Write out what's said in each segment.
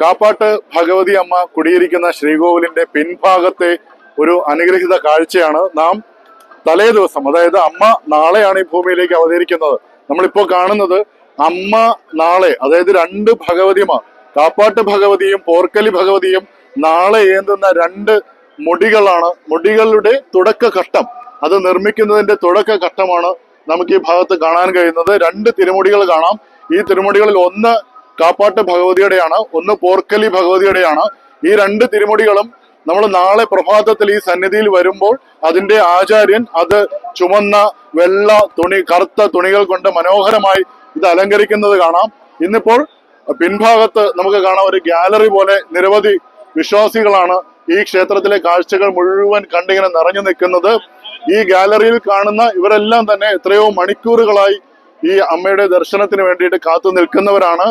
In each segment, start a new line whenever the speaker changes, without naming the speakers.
കാപ്പാട്ട് ഭഗവതി അമ്മ കുടിയിരിക്കുന്ന ശ്രീകോവിലിന്റെ പിൻഭാഗത്തെ ഒരു അനുഗ്രഹിത കാഴ്ചയാണ് നാം തലേ ദിവസം അതായത് അമ്മ നാളെയാണ് ഈ ഭൂമിയിലേക്ക് അവതരിക്കുന്നത്. നമ്മളിപ്പോ കാണുന്നത് അമ്മ നാളെ അതായത് രണ്ട് ഭഗവതിമാർ കാപ്പാട്ട് ഭഗവതിയും പോർക്കലി ഭഗവതിയും നാളെ ഏന്തുന്ന രണ്ട് മുടികളാണ്. മുടികളുടെ തുടക്കഘട്ടം അത് നിർമ്മിക്കുന്നതിന്റെ തുടക്ക ഘട്ടമാണ് നമുക്ക് ഈ ഭാഗത്ത് കാണാൻ കഴിയുന്നത്. രണ്ട് തിരുമുടികൾ കാണാം. ഈ തിരുമുടികളിൽ ഒന്ന് കാപ്പാട്ട് ഭഗവതിയുടെയാണ് ഒന്ന് പോർക്കലി ഭഗവതിയുടെയാണ്. ഈ രണ്ട് തിരുമുടികളും നമ്മൾ നാളെ പ്രഭാതത്തിൽ ഈ സന്നിധിയിൽ വരുമ്പോൾ അതിന്റെ ആചാര്യൻ അത് ചുമന്ന വെള്ള തുണി കറുത്ത തുണികൾ കൊണ്ട് മനോഹരമായി ഇത് അലങ്കരിക്കുന്നത് കാണാം. ഇന്നിപ്പോൾ പിൻഭാഗത്ത് നമുക്ക് കാണാം ഒരു ഗാലറി പോലെ നിരവധി വിശ്വാസികളാണ് ഈ ക്ഷേത്രത്തിലെ കാഴ്ചകൾ മുഴുവൻ കണ്ടിങ്ങനെ നിറഞ്ഞു നിൽക്കുന്നത്. ഈ ഗാലറിയിൽ കാണുന്ന ഇവരെല്ലാം തന്നെ എത്രയോ മണിക്കൂറുകളായി ഈ അമ്മയുടെ ദർശനത്തിന് വേണ്ടിയിട്ട് കാത്തു നിൽക്കുന്നവരാണ്.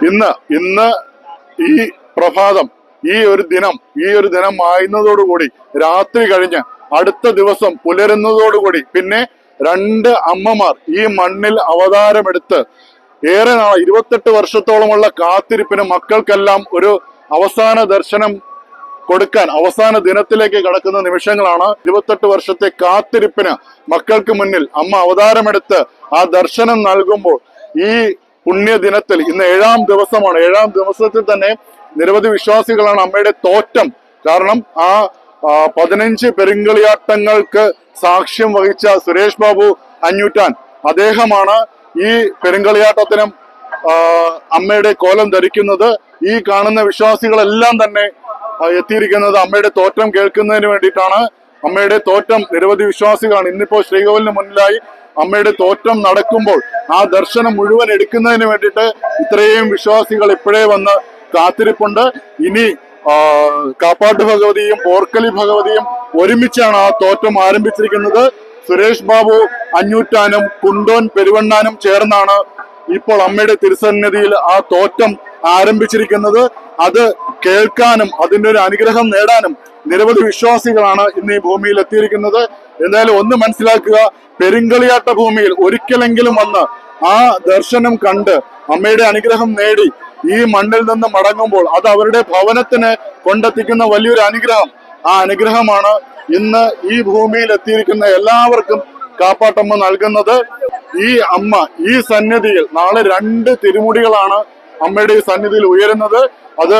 ഇന്ന് ഇന്ന് ഈ പ്രഭാതം ഈ ഒരു ദിനം ഈ ഒരു ദിനം മായുന്നതോടുകൂടി രാത്രി കഴിഞ്ഞ് അടുത്ത ദിവസം പുലരുന്നതോടുകൂടി പിന്നെ രണ്ട് അമ്മമാർ ഈ മണ്ണിൽ അവതാരമെടുത്ത് ഏറെ നാൾ ഇരുപത്തെട്ട് വർഷത്തോളമുള്ള കാത്തിരിപ്പിന് മക്കൾക്കെല്ലാം ഒരു അവസാന ദർശനം കൊടുക്കാൻ അവസാന ദിനത്തിലേക്ക് കടക്കുന്ന നിമിഷങ്ങളാണ് ഇരുപത്തെട്ട് വർഷത്തെ കാത്തിരിപ്പിന് മക്കൾക്ക് മുന്നിൽ അമ്മ അവതാരമെടുത്ത് ആ ദർശനം നൽകുമ്പോൾ ഈ പുണ്യ ദിനത്തിൽ ഇന്ന് ഏഴാം ദിവസമാണ്. ഏഴാം ദിവസത്തിൽ തന്നെ നിരവധി വിശ്വാസികളാണ് അമ്മയുടെ തോറ്റം. കാരണം ആ, പതിനഞ്ച് പെരുങ്കളിയാട്ടങ്ങൾക്ക് സാക്ഷ്യം വഹിച്ച സുരേഷ് ബാബു അഞ്ഞൂറ്റാൻ. അദ്ദേഹമാണ് ഈ പെരുങ്കളിയാട്ടത്തിനും അമ്മയുടെ കോലം ധരിക്കുന്നത്. ഈ കാണുന്ന വിശ്വാസികളെല്ലാം തന്നെ എത്തിയിരിക്കുന്നത് അമ്മയുടെ തോറ്റം കേൾക്കുന്നതിന് വേണ്ടിയിട്ടാണ്. അമ്മയുടെ തോറ്റം നിരവധി വിശ്വാസികളാണ്. ഇന്നിപ്പോ ശ്രീകോവിലിന് മുന്നിലായി അമ്മയുടെ തോറ്റം നടക്കുമ്പോൾ ആ ദർശനം മുഴുവൻ എടുക്കുന്നതിന് വേണ്ടിയിട്ട് ഇത്രയും വിശ്വാസികൾ ഇപ്പോഴേ വന്ന് കാത്തിരിപ്പുണ്ട്. ഇനി കാപ്പാട്ട് ഭഗവതിയും പോർക്കലി ഭഗവതിയും ഒരുമിച്ചാണ് ആ തോറ്റം ആരംഭിച്ചിരിക്കുന്നത്. സുരേഷ് ബാബു അഞ്ഞൂറ്റാനും കുണ്ടോൻ പെരുവണ്ണാനും ചേർന്നാണ് ഇപ്പോൾ അമ്മയുടെ തിരുസന്നിധിയിൽ ആ തോറ്റം ആരംഭിച്ചിരിക്കുന്നത്. അത് കേൾക്കാനും അതിന്റെ ഒരു അനുഗ്രഹം നേടാനും നിരവധി വിശ്വാസികളാണ് ഇന്ന് ഈ ഭൂമിയിൽ എത്തിയിരിക്കുന്നത്. എന്തായാലും ഒന്ന് മനസ്സിലാക്കുക പെരിങ്കളിയാട്ട ഭൂമിയിൽ ഒരിക്കലെങ്കിലും വന്ന് ആ ദർശനം കണ്ട് അമ്മയുടെ അനുഗ്രഹം നേടി ഈ മണ്ണിൽ നിന്ന് മടങ്ങുമ്പോൾ അത് അവരുടെ ഭവനത്തിന് കൊണ്ടെത്തിക്കുന്ന വലിയൊരു അനുഗ്രഹം. ആ അനുഗ്രഹമാണ് ഇന്ന് ഈ ഭൂമിയിൽ എത്തിയിരിക്കുന്ന എല്ലാവർക്കും കാപ്പാട്ടമ്മ നൽകുന്നത്. ഈ അമ്മ ഈ സന്നിധിയിൽ നാളെ രണ്ട് തിരുമുടികളാണ് അമ്മയുടെ ഈ സന്നിധിയിൽ ഉയരുന്നത്. അത്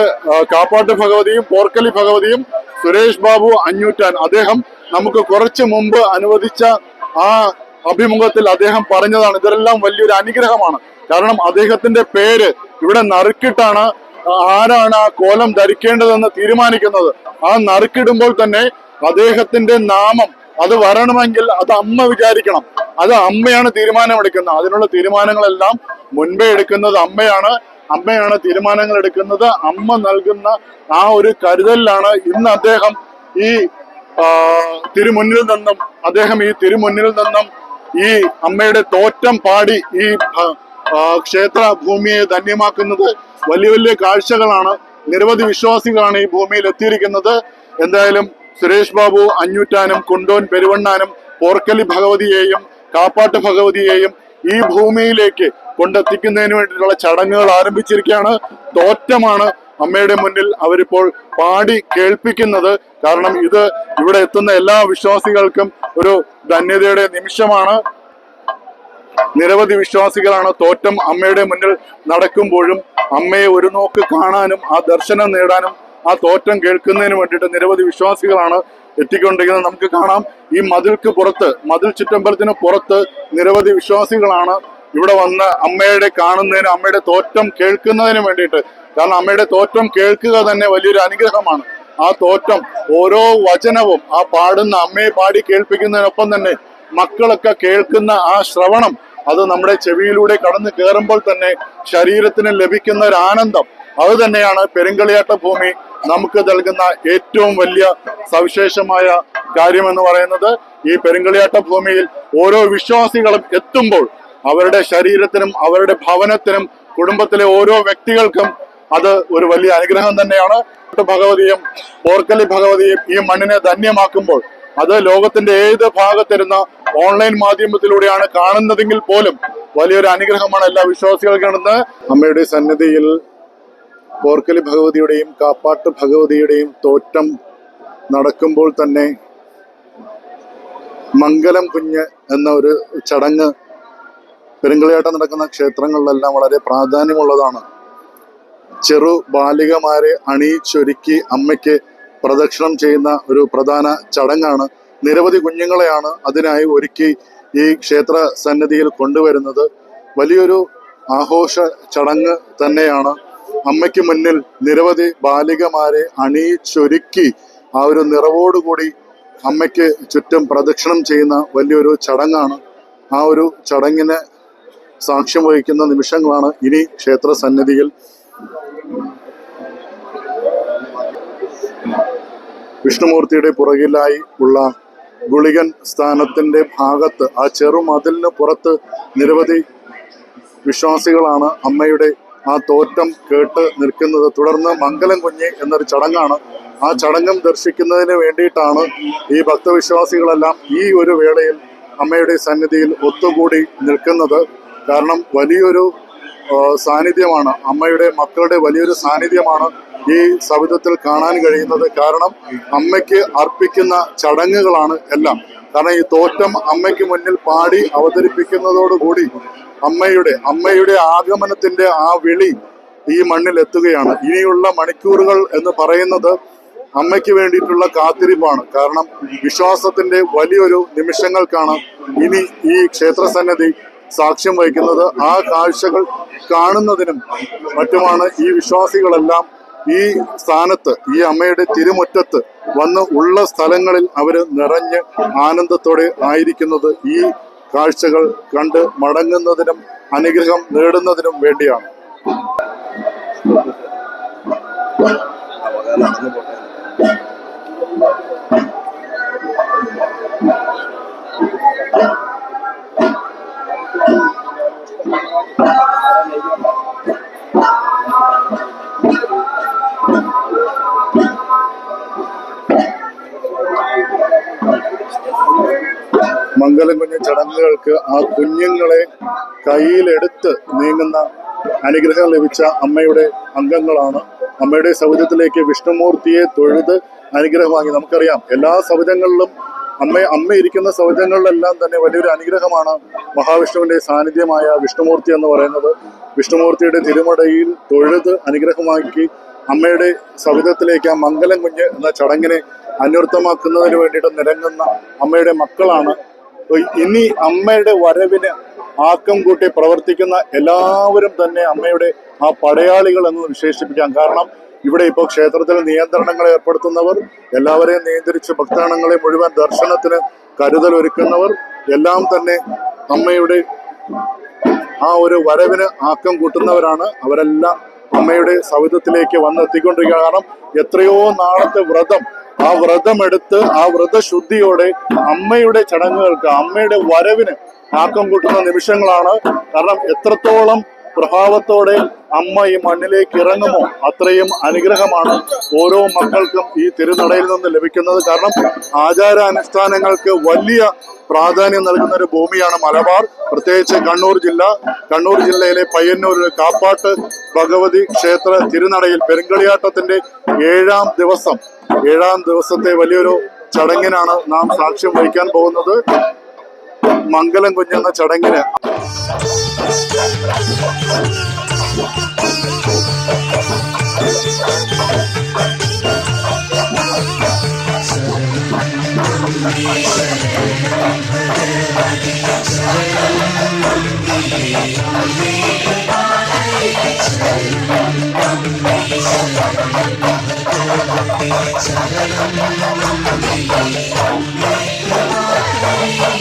കാപ്പാട്ട് ഭഗവതിയും പോർക്കലി ഭഗവതിയും സുരേഷ് ബാബു അഞ്ഞൂറ്റാൻ അദ്ദേഹം നമുക്ക് കുറച്ചു മുമ്പ് അനുവദിച്ച ആ അഭിമുഖത്തിൽ അദ്ദേഹം പറഞ്ഞതാണ്. ഇതെല്ലാം വലിയൊരു അനുഗ്രഹമാണ്. കാരണം അദ്ദേഹത്തിന്റെ പേര് ഇവിടെ നറുക്കിട്ടാണ് ആരാണ് ആ കോലം ധരിക്കേണ്ടതെന്ന് തീരുമാനിക്കുന്നത്. ആ നറുക്കിടുമ്പോൾ തന്നെ അദ്ദേഹത്തിന്റെ നാമം അത് വരണമെങ്കിൽ അത് അമ്മ വിചാരിക്കണം. അത് അമ്മയാണ് തീരുമാനമെടുക്കുന്നത്. അതിനുള്ള തീരുമാനങ്ങളെല്ലാം മുൻപേ എടുക്കുന്നത് അമ്മയാണ്. അമ്മയാണ് തീരുമാനങ്ങൾ എടുക്കുന്നത്. അമ്മ നൽകുന്ന ആ ഒരു കരുതലിലാണ് ഇന്ന് അദ്ദേഹം ഈ തിരുമുന്നിൽ നിന്നും അദ്ദേഹം ഈ തിരുമുന്നിൽ നിന്നും ഈ അമ്മയുടെ തോറ്റം പാടി ഈ ക്ഷേത്ര ഭൂമിയെ ധന്യമാക്കുന്നത് വലിയ വലിയ കാഴ്ചകളാണ്. നിരവധി വിശ്വാസികളാണ് ഈ ഭൂമിയിൽ എത്തിയിരിക്കുന്നത്. എന്തായാലും സുരേഷ് ബാബു അഞ്ഞൂറ്റാനും കുണ്ടോൻ പെരുവണ്ണാനും പോർക്കലി ഭഗവതിയെയും കാപ്പാട്ട് ഭഗവതിയെയും ഈ ഭൂമിയിലേക്ക് കൊണ്ടെത്തിക്കുന്നതിന് വേണ്ടിയിട്ടുള്ള ചടങ്ങുകൾ ആരംഭിച്ചിരിക്കുകയാണ്. തോറ്റമാണ് അമ്മയുടെ മുന്നിൽ അവരിപ്പോൾ പാടി കേൾപ്പിക്കുന്നത്. കാരണം ഇത് ഇവിടെ എത്തുന്ന എല്ലാ വിശ്വാസികൾക്കും ഒരു ധന്യതയുടെ നിമിഷമാണ്. നിരവധി വിശ്വാസികളാണ് തോറ്റം അമ്മയുടെ മുന്നിൽ നടക്കുമ്പോഴും അമ്മയെ ഒരു നോക്ക് കാണാനും ആ ദർശനം നേടാനും ആ തോറ്റം കേൾക്കുന്നതിന് വേണ്ടിയിട്ട് നിരവധി വിശ്വാസികളാണ് എത്തിക്കൊണ്ടിരിക്കുന്നത്. നമുക്ക് കാണാം. ഈ മതിൽക്ക് പുറത്ത് മതിൽ ചുറ്റമ്പലത്തിന് പുറത്ത് നിരവധി വിശ്വാസികളാണ് ഇവിടെ വന്ന് അമ്മയുടെ കാണുന്നതിന് അമ്മയുടെ തോറ്റം കേൾക്കുന്നതിന് വേണ്ടിയിട്ട്. കാരണം അമ്മയുടെ തോറ്റം കേൾക്കുക തന്നെ വലിയൊരു അനുഗ്രഹമാണ്. ആ തോറ്റം ഓരോ വചനവും ആ പാടുന്ന അമ്മയെ പാടി കേൾപ്പിക്കുന്നതിനൊപ്പം തന്നെ മക്കളൊക്കെ കേൾക്കുന്ന ആ ശ്രവണം അത് നമ്മുടെ ചെവിയിലൂടെ കടന്നു കയറുമ്പോൾ തന്നെ ശരീരത്തിന് ലഭിക്കുന്ന ഒരു ആനന്ദം അത് തന്നെയാണ് പെരുങ്കളിയാട്ട ഭൂമി നമുക്ക് നൽകുന്ന ഏറ്റവും വലിയ സവിശേഷമായ കാര്യമെന്ന് പറയുന്നത്. ഈ പെരുങ്കളിയാട്ട ഭൂമിയിൽ ഓരോ വിശ്വാസികളും എത്തുമ്പോൾ അവരുടെ ശരീരത്തിനും അവരുടെ ഭവനത്തിനും കുടുംബത്തിലെ ഓരോ വ്യക്തികൾക്കും അത് ഒരു വലിയ അനുഗ്രഹം തന്നെയാണ്. ഭഗവതിയും പോർക്കലി ഭഗവതിയും ഈ മണ്ണിനെ ധന്യമാക്കുമ്പോൾ അത് ലോകത്തിന്റെ ഏത് ഭാഗത്തിരുന്ന ഓൺലൈൻ മാധ്യമത്തിലൂടെയാണ് കാണുന്നതെങ്കിൽ പോലും വലിയൊരു അനുഗ്രഹമാണ് എല്ലാ വിശ്വാസികൾക്കും അമ്മയുടെ സന്നിധിയിൽ പോർക്കലി ഭഗവതിയുടെയും കാപ്പാട്ട് ഭഗവതിയുടെയും തോറ്റം നടക്കുമ്പോൾ തന്നെ മംഗലം കുഞ്ഞ് എന്ന ഒരു ചടങ്ങ് പെരുങ്കളിയാട്ടം നടക്കുന്ന ക്ഷേത്രങ്ങളിലെല്ലാം വളരെ പ്രാധാന്യമുള്ളതാണ്. ചെറു ബാലികമാരെ അണിയിച്ചൊരുക്കി അമ്മയ്ക്ക് പ്രദക്ഷിണം ചെയ്യുന്ന ഒരു പ്രധാന ചടങ്ങാണ്. നിരവധി കുഞ്ഞുങ്ങളെയാണ് അതിനായി ഒരുക്കി ഈ ക്ഷേത്ര സന്നിധിയിൽ കൊണ്ടുവരുന്നത്. വലിയൊരു ആഘോഷ ചടങ്ങ് തന്നെയാണ്. അമ്മയ്ക്ക് മുന്നിൽ നിരവധി ബാലികമാരെ അണിയിച്ചൊരുക്കി ആ ഒരു നിറവോടുകൂടി അമ്മയ്ക്ക് ചുറ്റും പ്രദക്ഷിണം ചെയ്യുന്ന വലിയൊരു ചടങ്ങാണ്. ആ ഒരു ചടങ്ങിന് സാക്ഷ്യം വഹിക്കുന്ന നിമിഷങ്ങളാണ് ഇനി ക്ഷേത്ര സന്നിധിയിൽ. വിഷ്ണുമൂർത്തിയുടെ പുറകിലായി ഉള്ള ഗുളികൻ സ്ഥാനത്തിന്റെ ഭാഗത്ത് ആ ചെറുമതിലിന് പുറത്ത് നിരവധി വിശ്വാസികളാണ് അമ്മയുടെ ആ തോറ്റം കേട്ട് നിൽക്കുന്നത് തുടർന്ന് മംഗലം കുഞ്ഞ് എന്നൊരു ചടങ്ങാണ്. ആ ചടങ്ങും ദർശിക്കുന്നതിന് വേണ്ടിയിട്ടാണ് ഈ ഭക്തവിശ്വാസികളെല്ലാം ഈ ഒരു വേളയിൽ അമ്മയുടെ സന്നിധിയിൽ ഒത്തുകൂടി നിൽക്കുന്നത്. കാരണം വലിയൊരു സാന്നിധ്യമാണ്. അമ്മയുടെ മക്കളുടെ വലിയൊരു സാന്നിധ്യമാണ് ഈ സവിധത്തിൽ കാണാൻ കഴിയുന്നത്. കാരണം അമ്മയ്ക്ക് അർപ്പിക്കുന്ന ചടങ്ങുകളാണ് എല്ലാം. കാരണം ഈ തോറ്റം അമ്മയ്ക്ക് മുന്നിൽ പാടി അവതരിപ്പിക്കുന്നതോടുകൂടി അമ്മയുടെ അമ്മയുടെ ആഗമനത്തിന്റെ ആ വിളി ഈ മണ്ണിൽ എത്തുകയാണ്. ഇനിയുള്ള മണിക്കൂറുകൾ എന്ന് പറയുന്നത് അമ്മയ്ക്ക് വേണ്ടിയിട്ടുള്ള കാത്തിരിപ്പാണ്. കാരണം വിശ്വാസത്തിന്റെ വലിയൊരു നിമിഷങ്ങൾക്കാണ് ഇനി ഈ ക്ഷേത്ര സന്നദ്ധി സാക്ഷ്യം വഹിക്കുന്നത്. ആ കാഴ്ചകൾ കാണുന്നതിനും മറ്റുമാണ് ഈ വിശ്വാസികളെല്ലാം ഈ സ്ഥാനത്ത് ഈ അമ്മയുടെ തിരുമുറ്റത്ത് വന്ന് ഉള്ള സ്ഥലങ്ങളിൽ അവർ നിറഞ്ഞ് ആനന്ദത്തോടെ ആയിരിക്കുന്നത് ഈ കാഴ്ചകൾ കണ്ട് മടങ്ങുന്നതിനും അനുഗ്രഹം നേടുന്നതിനും വേണ്ടിയാണ്. Thank കുഞ്ഞ് ചടങ്ങുകൾക്ക് ആ കുഞ്ഞുങ്ങളെ കയ്യിലെടുത്ത് നീങ്ങുന്ന അനുഗ്രഹം ലഭിച്ച അമ്മയുടെ അംഗങ്ങളാണ്. അമ്മയുടെ സൗജത്തിലേക്ക് വിഷ്ണുമൂർത്തിയെ തൊഴുത് അനുഗ്രഹം വാങ്ങി നമുക്കറിയാം എല്ലാ സൗജങ്ങളിലും അമ്മ അമ്മ ഇരിക്കുന്ന സൗജങ്ങളിലെല്ലാം തന്നെ വലിയൊരു അനുഗ്രഹമാണ് മഹാവിഷ്ണുവിന്റെ സാന്നിധ്യമായ വിഷ്ണുമൂർത്തി എന്ന് പറയുന്നത്. വിഷ്ണുമൂർത്തിയുടെ തിരുമടയിൽ തൊഴുത് അനുഗ്രഹമാക്കി അമ്മയുടെ സൗജത്തിലേക്ക് ആ മംഗലം കുഞ്ഞ് എന്ന ചടങ്ങിനെ അന്വർത്ഥമാക്കുന്നതിന് വേണ്ടിയിട്ട് നിരങ്ങുന്ന അമ്മയുടെ മക്കളാണ് ഇനി അമ്മയുടെ വരവിന് ആക്കം കൂട്ടി പ്രവർത്തിക്കുന്ന എല്ലാവരും തന്നെ അമ്മയുടെ ആ പടയാളികൾ എന്ന് വിശേഷിപ്പിക്കാം. കാരണം ഇവിടെ ഇപ്പോൾ ക്ഷേത്രത്തിൽ നിയന്ത്രണങ്ങൾ ഏർപ്പെടുത്തുന്നവർ എല്ലാവരെയും നിയന്ത്രിച്ച് ഭക്താണങ്ങളെ മുഴുവൻ ദർശനത്തിന് കരുതൽ ഒരുക്കുന്നവർ എല്ലാം തന്നെ അമ്മയുടെ ആ ഒരു വരവിന് ആക്കം കൂട്ടുന്നവരാണ്. അവരെല്ലാം അമ്മയുടെ സവിധത്തിലേക്ക് വന്നെത്തിക്കൊണ്ടിരിക്കുക കാരണം എത്രയോ നാളത്തെ വ്രതം ആ വ്രതമെടുത്ത് ആ വ്രതശുദ്ധിയോടെ അമ്മയുടെ ചടങ്ങുകൾക്ക് അമ്മയുടെ വരവിന് ആക്കം കൂട്ടുന്ന നിമിഷങ്ങളാണ്. കാരണം എത്രത്തോളം പ്രഭാവത്തോടെ അമ്മ ഈ മണ്ണിലേക്ക് ഇറങ്ങുമോ? അത്രയും അനുഗ്രഹമാണ് ഓരോ മക്കൾക്കും ഈ തിരുനടയിൽ നിന്ന് ലഭിക്കുന്നത്. കാരണം ആചാരാനുഷ്ഠാനങ്ങൾക്ക് വലിയ പ്രാധാന്യം നൽകുന്ന ഒരു ഭൂമിയാണ് മലബാർ. പ്രത്യേകിച്ച് കണ്ണൂർ ജില്ല. കണ്ണൂർ ജില്ലയിലെ പയ്യന്നൂരിൽ കാപ്പാട്ട് ഭഗവതി ക്ഷേത്ര തിരുനടയിൽ പെരുങ്കളിയാട്ടത്തിന്റെ ഏഴാം ദിവസം. ഏഴാം ദിവസത്തെ വലിയൊരു ചടങ്ങിനാണ് നാം സാക്ഷ്യം വഹിക്കാൻ പോകുന്നത്. മംഗലം കുഞ്ഞെന്ന ചടങ്ങിന്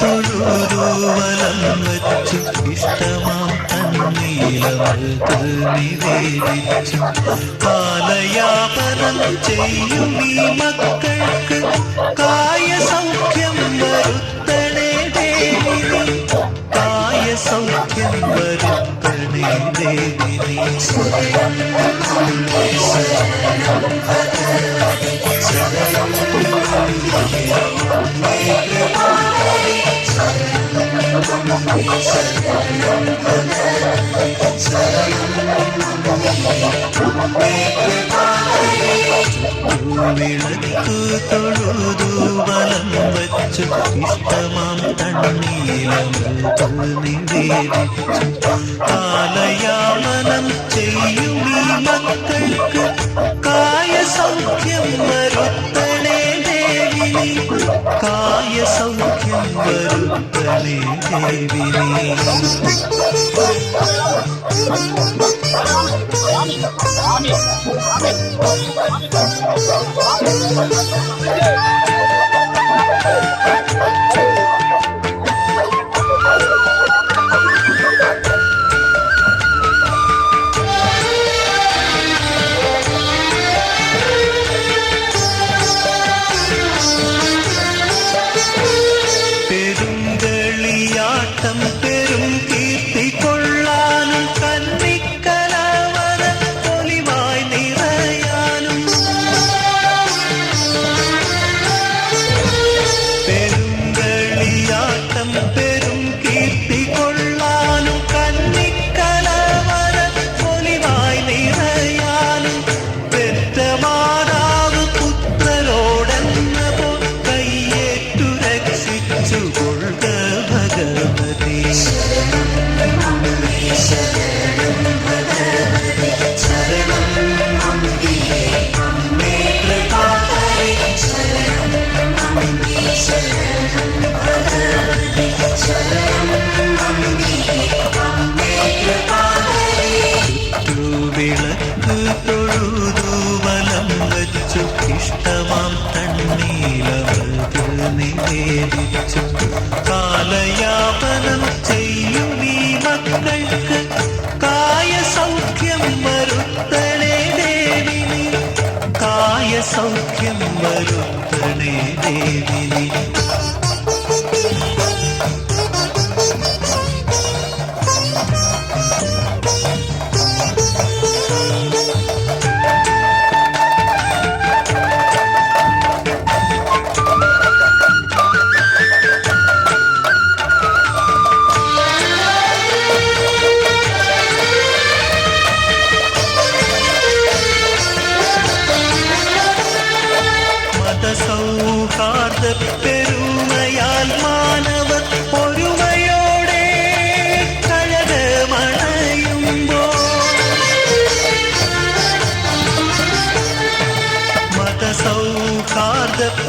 തൊഴുതു വലം വച്ചു. ഇഷ്ടമാം തണ്ണീലമൃത് നിവേദിച്ചു. കാലയാപനം ചെയ്യും ഈ മക്കൾക്ക്. കായ സൗഖ്യം വരുത്തണേ ദേവിനി. കായ സൗഖ്യം വരുത്തണേ ദേവിനി. വിളക്ക് തൊഴുതു വലം വച്ചു ഇഷ്ടമാം തണ്ണീലമൃത് നിവേദിച്ചു കാലയാമനം ചെയ്യും ഈ മക്കൾക്ക് കായ സൗഖ്യം വരുത്തണേ ദേവിനി കായ സൗഖ്യം വരുത്തണേ ദേവിനി പെരുങ്കളിയാട്ടം കാലയാപനം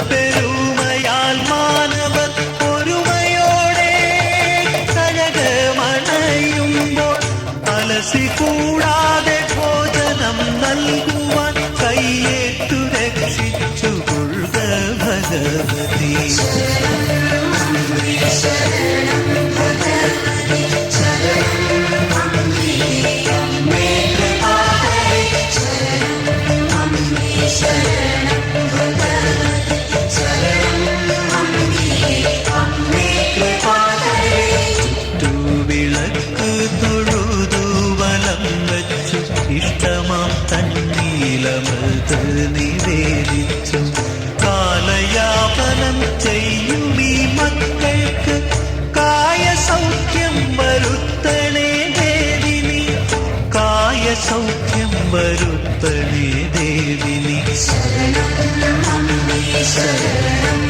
പെരുമയാൽ മാനവർ ഒരുമയോടെ സൗഖ്യം വരുത്തണേ ദേവിനി. ശരണം ശരണം